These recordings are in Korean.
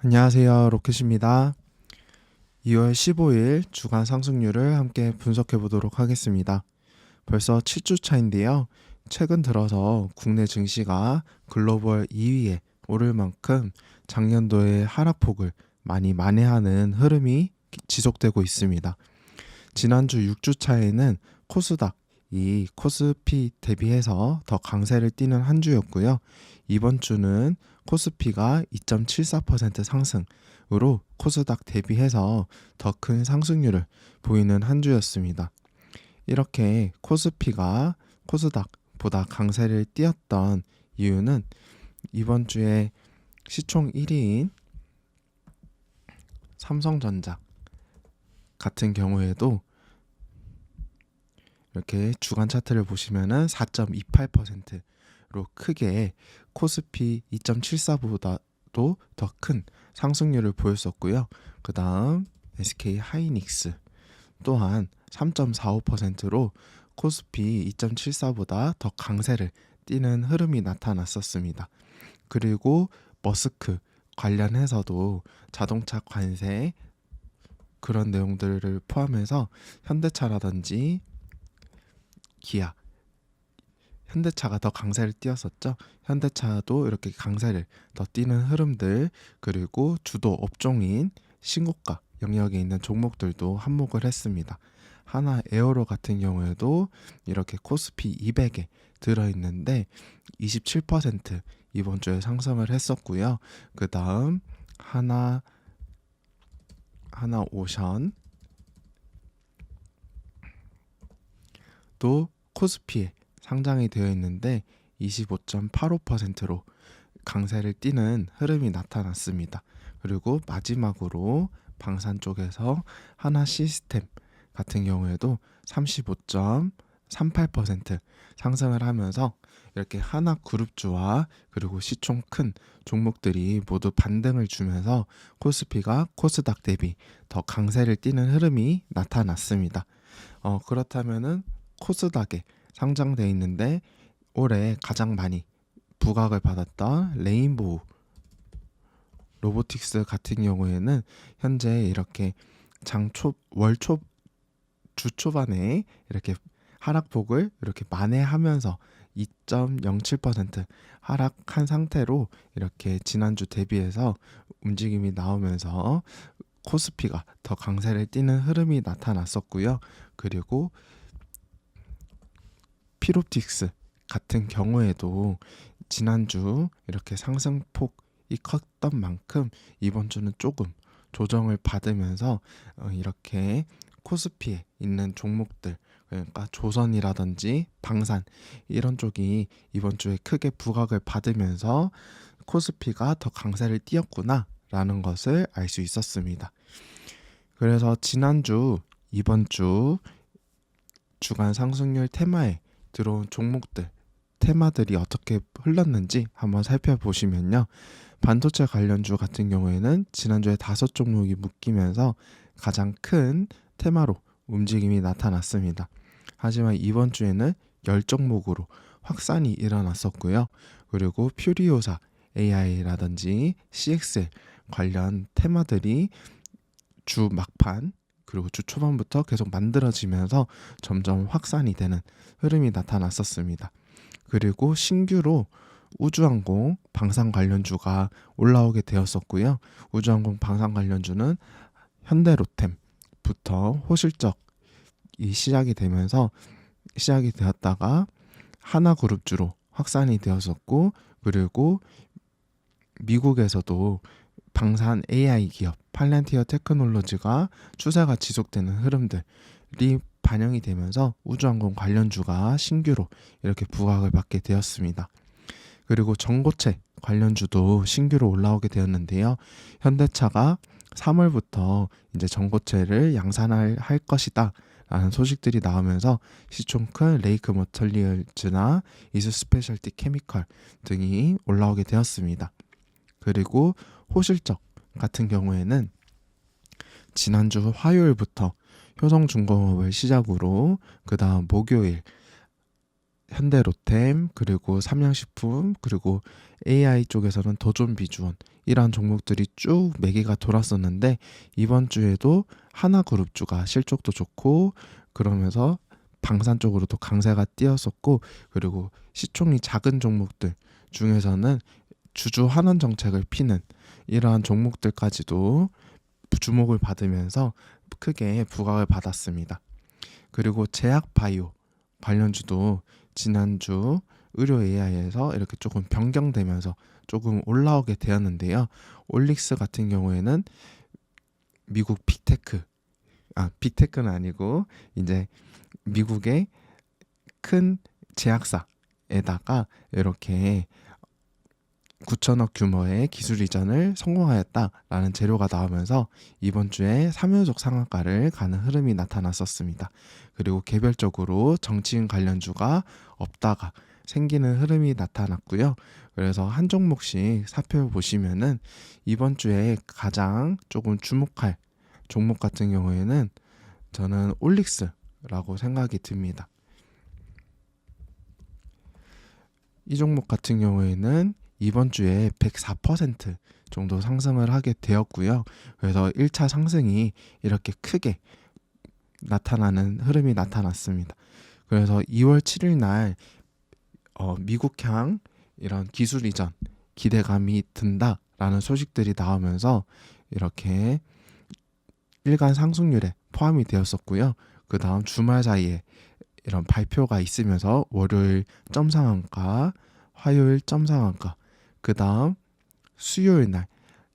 안녕하세요. 로켓입니다. 2월 15일 주간 상승률을 함께 분석해 보도록 하겠습니다. 벌써 7주 차인데요. 최근 들어서 국내 증시가 글로벌 2위에 오를 만큼 작년도의 하락폭을 많이 만회하는 흐름이 지속되고 있습니다. 지난주 6주 차에는 코스닥 이 코스피 대비해서 더 강세를 띠는 한 주였고요. 이번 주는 코스피가 2.74% 상승으로 코스닥 대비해서 더 큰 상승률을 보이는 한 주였습니다. 이렇게 코스피가 코스닥보다 강세를 띄었던 이유는 이번 주에 시총 1위인 삼성전자 같은 경우에도 이렇게 주간 차트를 보시면은 4.28% 로 크게 코스피 2.74보다도 더 큰 상승률을 보였었고요. 그 다음 SK 하이닉스 또한 3.45%로 코스피 2.74보다 더 강세를 띠는 흐름이 나타났었습니다. 그리고 머스크 관련해서도 자동차 관세 그런 내용들을 포함해서 현대차라든지 기아 현대차가 더 강세를 띄었었죠. 현대차도 이렇게 강세를 더 띄는 흐름들 그리고 주도 업종인 신고가 영역에 있는 종목들도 한몫을 했습니다. 하나 에어로 같은 경우에도 이렇게 코스피 200에 들어있는데 27% 이번 주에 상승을 했었고요. 그 다음 하나 하나 오션 또 코스피에 상장이 되어 있는데 25.85%로 강세를 띠는 흐름이 나타났습니다. 그리고 마지막으로 방산 쪽에서 하나 시스템 같은 경우에도 35.38% 상승을 하면서 이렇게 하나 그룹주와 그리고 시총 큰 종목들이 모두 반등을 주면서 코스피가 코스닥 대비 더 강세를 띠는 흐름이 나타났습니다. 어, 그렇다면은 코스닥에 상장돼 있는데 올해 가장 많이 부각을 받았던 레인보우 로보틱스 같은 경우에는 현재 이렇게 장초 월초 주 초반에 이렇게 하락폭을 이렇게 만회하면서 2.07% 하락한 상태로 이렇게 지난주 대비해서 움직임이 나오면서 코스피가 더 강세를 띠는 흐름이 나타났었고요. 그리고 피롭틱스 같은 경우에도 지난주 이렇게 상승폭이 컸던 만큼 이번 주는 조금 조정을 받으면서 어, 이렇게 코스피에 있는 종목들 그러니까 조선이라든지 방산 이런 쪽이 이번 주에 크게 부각을 받으면서 코스피가 더 강세를 띄었구나라는 것을 알 수 있었습니다. 그래서 지난주 이번 주 주간 상승률 테마에 들어온 종목들 테마들이 어떻게 흘렀는지 한번 살펴보시면요. 반도체 관련주 같은 경우에는 지난주에 다섯 종목이 묶이면서 가장 큰 테마로 움직임이 나타났습니다. 하지만 이번 주에는 열 종목으로 확산이 일어났었고요. 그리고 퓨리오사 AI라든지 CXL 관련 테마들이 주 막판 그리고 주 초반부터 계속 만들어지면서 점점 확산이 되는 흐름이 나타났었습니다. 그리고 신규로 우주항공 방산 관련주가 올라오게 되었었고요. 우주항공 방산 관련주는 현대로템부터 호실적이 시작이 되면서 시작이 되었다가 하나그룹주로 확산이 되었었고 그리고 미국에서도 방산 AI 기업 팔렌티어 테크놀로지가 추세가 지속되는 흐름들이 반영이 되면서 우주항공 관련주가 신규로 이렇게 부각을 받게 되었습니다. 그리고 전고체 관련주도 신규로 올라오게 되었는데요. 현대차가 3월부터 이제 전고체를 양산할 할 것이다. 라는 소식들이 나오면서 시총 큰 레이크 머털리얼즈나 이스 스페셜티 케미컬 등이 올라오게 되었습니다. 그리고 호실적 같은 경우에는 지난주 화요일부터 효성중공업을 시작으로 그 다음 목요일 현대로템 그리고 삼양식품 그리고 AI 쪽에서는 더존 비주원 이러한 종목들이 쭉 매기가 돌았었는데 이번 주에도 하나그룹주가 실적도 좋고 그러면서 방산 쪽으로도 강세가 뛰었었고 그리고 시총이 작은 종목들 중에서는 주주 환원 정책을 피는 이러한 종목들까지도 주목을 받으면서 크게 부각을 받았습니다. 그리고 제약 바이오 관련주도 지난주 의료 AI에서 이렇게 조금 변경되면서 조금 올라오게 되었는데요. 올릭스 같은 경우에는 미국 빅테크 아 빅테크는 아니고 이제 미국의 큰 제약사에다가 이렇게 9천억 규모의 기술 이전을 성공하였다라는 재료가 나오면서 이번 주에 3요족 상한가를 가는 흐름이 나타났었습니다. 그리고 개별적으로 정치인 관련주가 없다가 생기는 흐름이 나타났고요. 그래서 한 종목씩 살펴보시면은 이번 주에 가장 조금 주목할 종목 같은 경우에는 저는 올릭스라고 생각이 듭니다. 이 종목 같은 경우에는 이번 주에 104% 정도 상승을 하게 되었고요. 그래서 1차 상승이 이렇게 크게 나타나는 흐름이 나타났습니다. 그래서 2월 7일 날 어, 미국향 이런 기술 이전 기대감이 든다라는 소식들이 나오면서 이렇게 일간 상승률에 포함이 되었었고요. 그 다음 주말 사이에 이런 발표가 있으면서 월요일 점상한가, 화요일 점상한가, 그 다음 수요일 날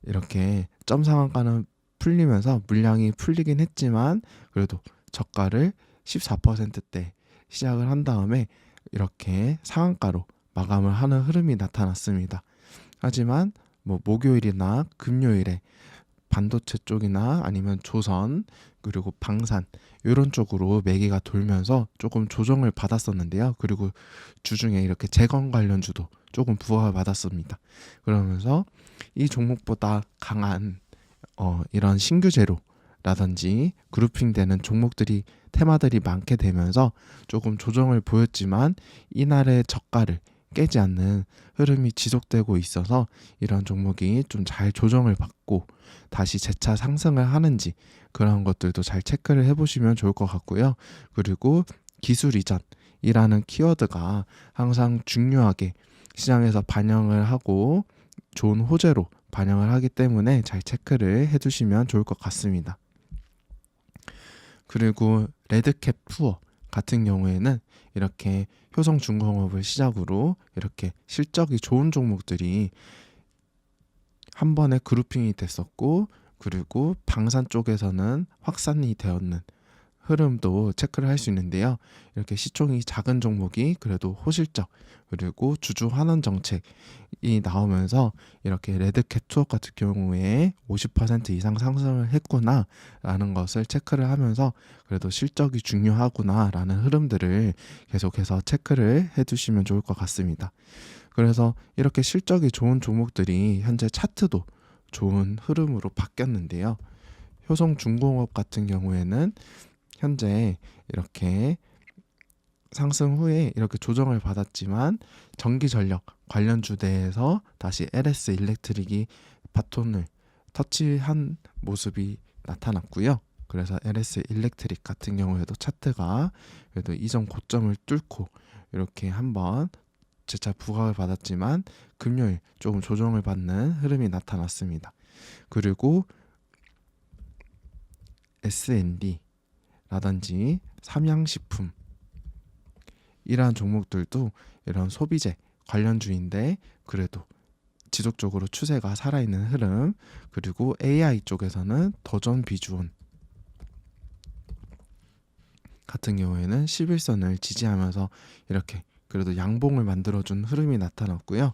이렇게 점 상한가는 풀리면서 물량이 풀리긴 했지만 그래도 저가를 14%대 시작을 한 다음에 이렇게 상한가로 마감을 하는 흐름이 나타났습니다. 하지만 뭐 목요일이나 금요일에 반도체 쪽이나 아니면 조선 그리고 방산 이런 쪽으로 매기가 돌면서 조금 조정을 받았었는데요. 그리고 주중에 이렇게 재건 관련주도 조금 부각을 받았습니다. 그러면서 이 종목보다 강한 어, 이런 신규 재료라든지 그룹핑되는 종목들이 테마들이 많게 되면서 조금 조정을 보였지만 이날의 저가를 깨지 않는 흐름이 지속되고 있어서 이런 종목이 좀 잘 조정을 받고 다시 재차 상승을 하는지 그런 것들도 잘 체크를 해보시면 좋을 것 같고요. 그리고 기술 이전이라는 키워드가 항상 중요하게 시장에서 반영을 하고 좋은 호재로 반영을 하기 때문에 잘 체크를 해두시면 좋을 것 같습니다. 그리고 레드캡 투어 같은 경우에는 이렇게 효성중공업을 시작으로 이렇게 실적이 좋은 종목들이 한 번에 그룹핑이 됐었고 그리고 방산 쪽에서는 확산이 되었는 흐름도 체크를 할 수 있는데요. 이렇게 시총이 작은 종목이 그래도 호실적 그리고 주주 환원 정책이 나오면서 이렇게 레드캣 투어 같은 경우에 50% 이상 상승을 했구나 라는 것을 체크를 하면서 그래도 실적이 중요하구나 라는 흐름들을 계속해서 체크를 해 두시면 좋을 것 같습니다. 그래서 이렇게 실적이 좋은 종목들이 현재 차트도 좋은 흐름으로 바뀌었는데요. 효성중공업 같은 경우에는 현재 이렇게 상승 후에 이렇게 조정을 받았지만 전기 전력 관련 주대에서 다시 LS 일렉트릭이 바톤을 터치한 모습이 나타났고요. 그래서 LS 일렉트릭 같은 경우에도 차트가 그래도 이전 고점을 뚫고 이렇게 한번 재차 부각을 받았지만 금요일 조금 조정을 받는 흐름이 나타났습니다. 그리고 SND 라든지 삼양식품 이러한 종목들도 이런 소비재 관련주인데 그래도 지속적으로 추세가 살아있는 흐름 그리고 AI 쪽에서는 더전 비주온 같은 경우에는 11선을 지지하면서 이렇게 그래도 양봉을 만들어준 흐름이 나타났고요.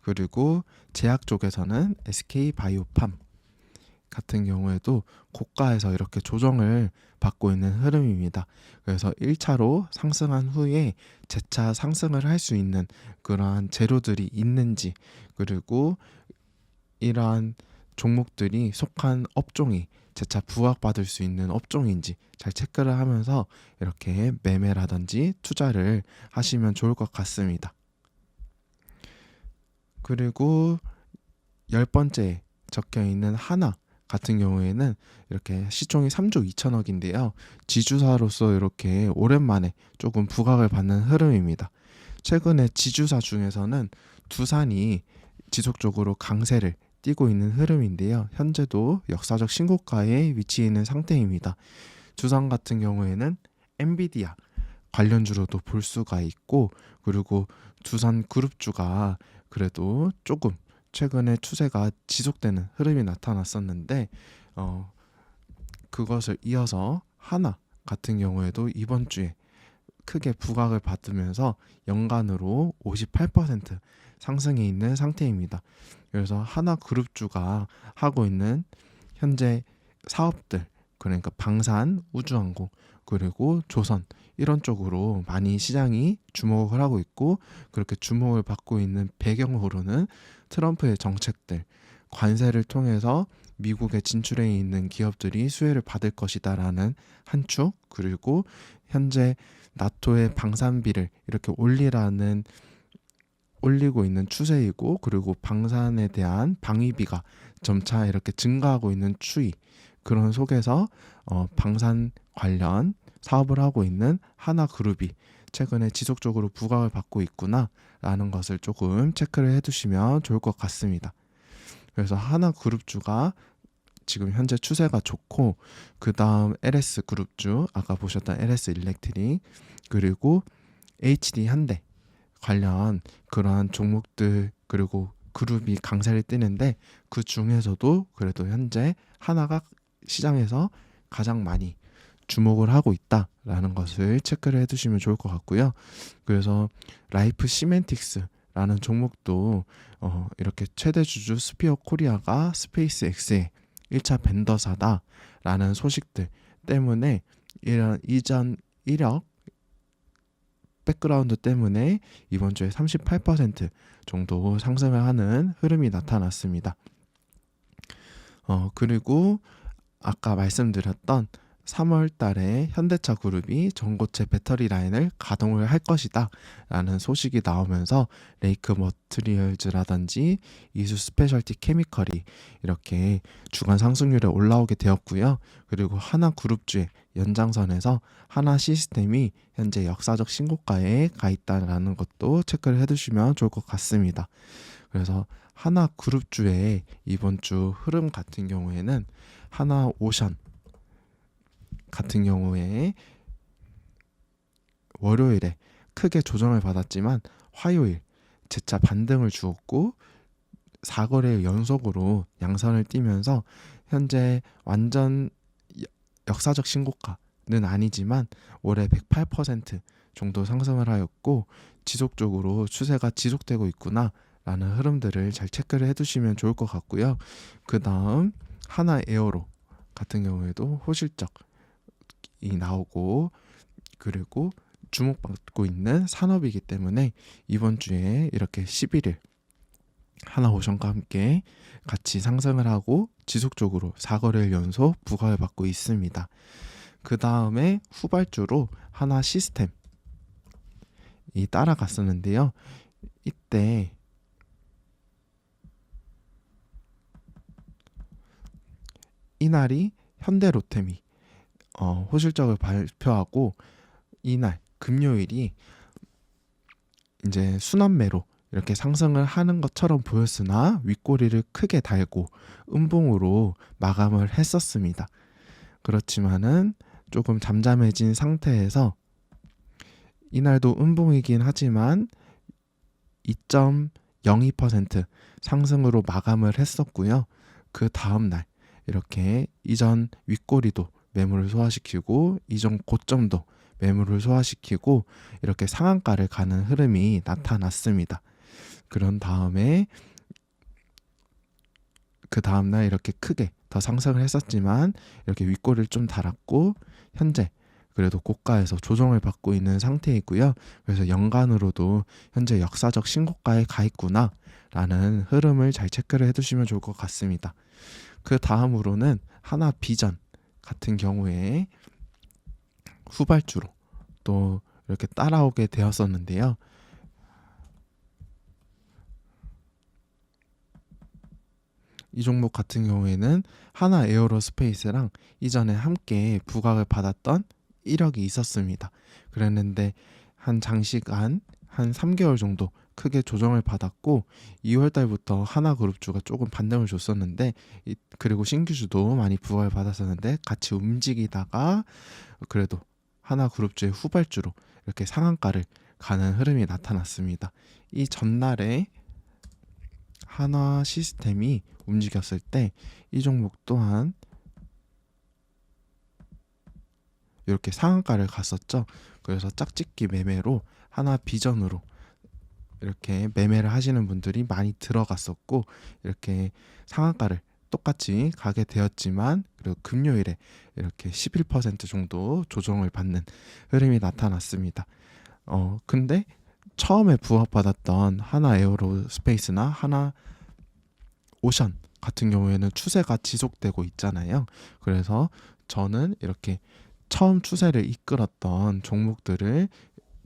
그리고 제약 쪽에서는 SK 바이오팜 같은 경우에도 고가에서 이렇게 조정을 받고 있는 흐름입니다. 그래서 1차로 상승한 후에 재차 상승을 할 수 있는 그러한 재료들이 있는지 그리고 이러한 종목들이 속한 업종이 재차 부각받을 수 있는 업종인지 잘 체크를 하면서 이렇게 매매라든지 투자를 하시면 좋을 것 같습니다. 그리고 열 번째 적혀 있는 하나 같은 경우에는 이렇게 시총이 3조 2천억인데요. 지주사로서 이렇게 오랜만에 조금 부각을 받는 흐름입니다. 최근에 지주사 중에서는 두산이 지속적으로 강세를 띄고 있는 흐름인데요. 현재도 역사적 신고가에 위치해 있는 상태입니다. 두산 같은 경우에는 엔비디아 관련주로도 볼 수가 있고 그리고 두산 그룹주가 그래도 조금 최근에 추세가 지속되는 흐름이 나타났었는데 어 그것을 이어서 하나 같은 경우에도 이번 주에 크게 부각을 받으면서 연간으로 58% 상승해 있는 상태입니다. 그래서 하나 그룹주가 하고 있는 현재 사업들 그러니까 방산, 우주항공 그리고 조선 이런 쪽으로 많이 시장이 주목을 하고 있고 그렇게 주목을 받고 있는 배경으로는 트럼프의 정책들 관세를 통해서 미국에 진출해 있는 기업들이 수혜를 받을 것이다라는 한 축 그리고 현재 나토의 방산비를 이렇게 올리라는 올리고 있는 추세이고 그리고 방산에 대한 방위비가 점차 이렇게 증가하고 있는 추이 그런 속에서 어, 방산 관련 사업을 하고 있는 하나 그룹이 최근에 지속적으로 부각을 받고 있구나라는 것을 조금 체크를 해두시면 좋을 것 같습니다. 그래서 하나 그룹주가 지금 현재 추세가 좋고 그 다음 LS 그룹주 아까 보셨던 LS 일렉트릭 그리고 HD 현대 관련 그러한 종목들 그리고 그룹이 강세를 띠는데 그 중에서도 그래도 현재 하나가 시장에서 가장 많이 주목을 하고 있다라는 것을 체크를 해두시면 좋을 것 같고요. 그래서 라이프 시멘틱스 라는 종목도 어, 이렇게 최대 주주 스피어 코리아가 스페이스 X의 1차 벤더사다라는 소식들 때문에 이런 이전 이력 백그라운드 때문에 이번 주에 38% 정도 상승을 하는 흐름이 나타났습니다. 어, 그리고 아까 말씀드렸던 3월 달에 현대차 그룹이 전고체 배터리 라인을 가동을 할 것이다 라는 소식이 나오면서 레이크 머트리얼즈라든지 이수 스페셜티 케미컬이 이렇게 주간 상승률에 올라오게 되었고요. 그리고 하나 그룹주의 연장선에서 하나 시스템이 현재 역사적 신고가에 가 있다라는 것도 체크를 해두시면 좋을 것 같습니다. 그래서 하나 그룹주의 이번 주 흐름 같은 경우에는 하나 오션 같은 경우에 월요일에 크게 조정을 받았지만 화요일 재차 반등을 주었고 4거래 연속으로 양선을 띄면서 현재 완전 역사적 신고가는 아니지만 올해 108% 정도 상승을 하였고 지속적으로 추세가 지속되고 있구나 라는 흐름들을 잘 체크를 해두시면 좋을 것 같고요. 그 다음 하나 에어로 같은 경우에도 호실적 이 나오고 그리고 주목받고 있는 산업이기 때문에 이번 주에 이렇게 11일 하나 오션과 함께 같이 상승을 하고 지속적으로 4거래일 연속 부과를 받고 있습니다. 그 다음에 후발주로 하나 시스템이 따라갔었는데요. 이때 이날이 현대로템이 어, 호실적을 발표하고 이날 금요일이 이제 순환매로 이렇게 상승을 하는 것처럼 보였으나 윗꼬리를 크게 달고 음봉으로 마감을 했었습니다. 그렇지만은 조금 잠잠해진 상태에서 이날도 음봉이긴 하지만 2.02% 상승으로 마감을 했었고요. 그 다음 날 이렇게 이전 윗꼬리도 매물을 소화시키고 이전 고점도 매물을 소화시키고 이렇게 상한가를 가는 흐름이 나타났습니다. 그런 다음에 그 다음날 이렇게 크게 더 상승을 했었지만 이렇게 윗골을 좀 달았고 현재 그래도 고가에서 조정을 받고 있는 상태이고요. 그래서 연간으로도 현재 역사적 신고가에 가 있구나 라는 흐름을 잘 체크를 해두시면 좋을 것 같습니다. 그 다음으로는 하나 비전 같은 경우에 후발주로 또 이렇게 따라오게 되었었는데요. 이 종목 같은 경우에는 하나 에어로스페이스랑 이전에 함께 부각을 받았던 이력이 있었습니다. 그랬는데 한 장시간 한 3개월 정도 크게 조정을 받았고 2월 달부터 하나그룹주가 조금 반등을 줬었는데 그리고 신규주도 많이 부각을 받았었는데 같이 움직이다가 그래도 하나그룹주의 후발주로 이렇게 상한가를 가는 흐름이 나타났습니다. 이 전날에 한화 시스템이 움직였을 때 이 종목 또한 이렇게 상한가를 갔었죠. 그래서 짝짓기 매매로 하나 비전으로 이렇게 매매를 하시는 분들이 많이 들어갔었고 이렇게 상한가를 똑같이 가게 되었지만 그리고 금요일에 이렇게 11% 정도 조정을 받는 흐름이 나타났습니다. 어 근데 처음에 부합받았던 하나 에어로 스페이스나 하나 오션 같은 경우에는 추세가 지속되고 있잖아요. 그래서 저는 이렇게 처음 추세를 이끌었던 종목들을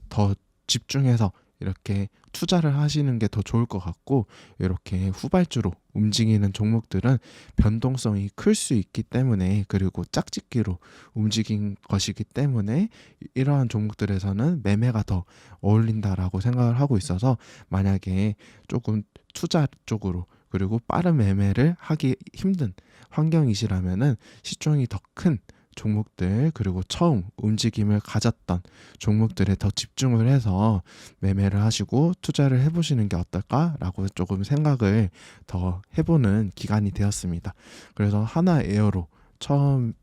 더 집중해서 이렇게 투자를 하시는 게 더 좋을 것 같고 이렇게 후발주로 움직이는 종목들은 변동성이 클 수 있기 때문에 그리고 짝짓기로 움직인 것이기 때문에 이러한 종목들에서는 매매가 더 어울린다라고 생각을 하고 있어서 만약에 조금 투자 쪽으로 그리고 빠른 매매를 하기 힘든 환경이시라면은 시총이 더큰 종목들 그리고 처음 움직임을 가졌던 종목들에 더 집중을 해서 매매를 하시고 투자를 해보시는 게 어떨까라고 조금 생각을 더 해보는 기간이 되었습니다. 그래서 하나 에어로 처음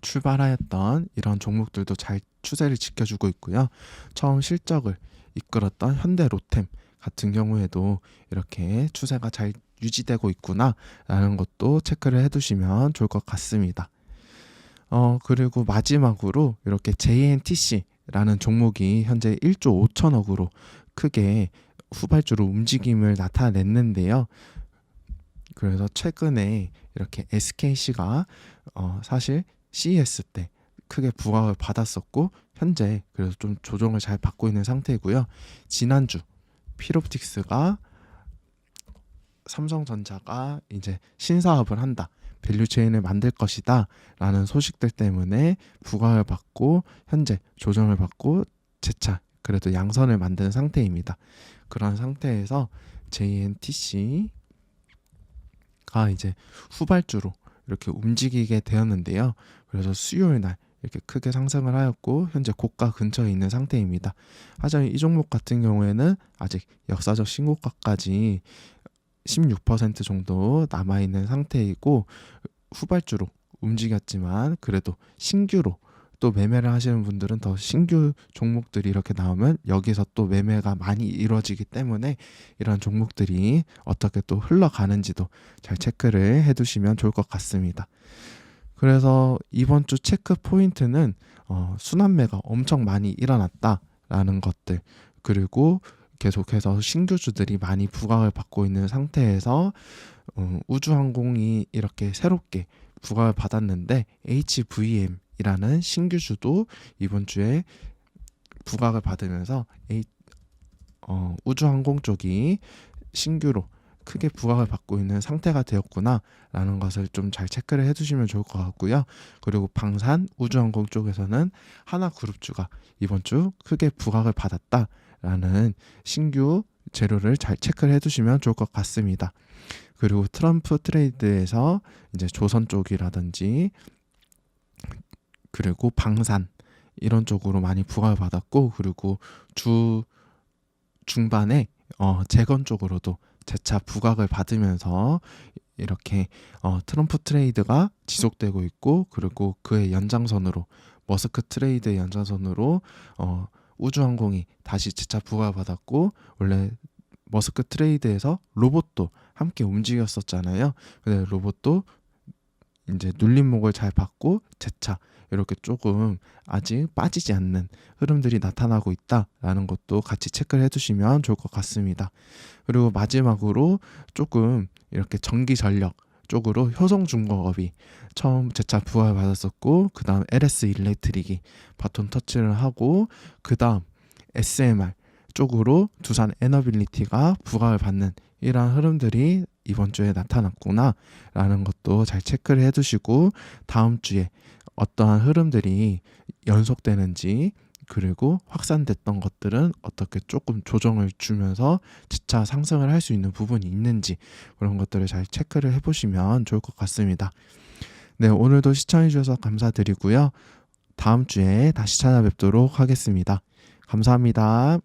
출발하였던 이런 종목들도 잘 추세를 지켜주고 있고요. 처음 실적을 이끌었던 현대 로템 같은 경우에도 이렇게 추세가 잘 유지되고 있구나라는 것도 체크를 해두시면 좋을 것 같습니다. 어, 그리고 마지막으로 이렇게 JNTC라는 종목이 현재 1조 5천억으로 크게 후발주로 움직임을 나타냈는데요. 그래서 최근에 이렇게 SKC가 어, 사실 CES 때 크게 부각을 받았었고 현재 그래서 좀 조정을 잘 받고 있는 상태이고요. 지난주 피롭틱스가 삼성전자가 이제 신사업을 한다. 밸류체인을 만들 것이다. 라는 소식들 때문에 부각을 받고 현재 조정을 받고 재차 그래도 양선을 만든 상태입니다. 그런 상태에서 JNTC가 이제 후발주로 이렇게 움직이게 되었는데요. 그래서 수요일 날 이렇게 크게 상승을 하였고 현재 고가 근처에 있는 상태입니다. 하지만 이 종목 같은 경우에는 아직 역사적 신고가까지 16% 정도 남아 있는 상태이고 후발주로 움직였지만 그래도 신규로 또 매매를 하시는 분들은 더 신규 종목들이 이렇게 나오면 여기서 또 매매가 많이 이루어지기 때문에 이런 종목들이 어떻게 또 흘러가는지도 잘 체크를 해 두시면 좋을 것 같습니다. 그래서 이번 주 체크 포인트는 어, 순환매가 엄청 많이 일어났다라는 것들 그리고 계속해서 신규주들이 많이 부각을 받고 있는 상태에서 어, 우주항공이 이렇게 새롭게 부각을 받았는데 HVM이라는 신규주도 이번 주에 부각을 받으면서 A, 어, 우주항공 쪽이 신규로 크게 부각을 받고 있는 상태가 되었구나라는 것을 좀 잘 체크를 해두시면 좋을 것 같고요. 그리고 방산 우주항공 쪽에서는 하나 그룹주가 이번 주 크게 부각을 받았다 라는 신규 재료를 잘 체크를 해두시면 좋을 것 같습니다. 그리고 트럼프 트레이드에서 이제 조선 쪽이라든지 그리고 방산 이런 쪽으로 많이 부각을 받았고 그리고 주 중반에 어, 재건 쪽으로도 재차 부각을 받으면서 이렇게 어, 트럼프 트레이드가 지속되고 있고 그리고 그의 연장선으로 머스크 트레이드의 연장선으로 어, 우주항공이 다시 재차 부각을 받았고 원래 머스크 트레이드에서 로봇도 함께 움직였었잖아요. 근데 로봇도 이제 눌림목을 잘 받고 재차 이렇게 조금 아직 빠지지 않는 흐름들이 나타나고 있다라는 것도 같이 체크를 해두시면 좋을 것 같습니다. 그리고 마지막으로 조금 이렇게 전기 전력 쪽으로 효성중공업이 처음 재차 부활 받았었고 그 다음 LS 일렉트릭이 바톤 터치를 하고 그 다음 SMR 쪽으로 두산 에너빌리티가 부각을 받는 이러한 흐름들이 이번 주에 나타났구나 라는 것도 잘 체크를 해두시고 다음 주에 어떠한 흐름들이 연속되는지 그리고 확산됐던 것들은 어떻게 조금 조정을 주면서 재차 상승을 할 수 있는 부분이 있는지 그런 것들을 잘 체크를 해보시면 좋을 것 같습니다. 네, 오늘도 시청해주셔서 감사드리고요. 다음 주에 다시 찾아뵙도록 하겠습니다. 감사합니다.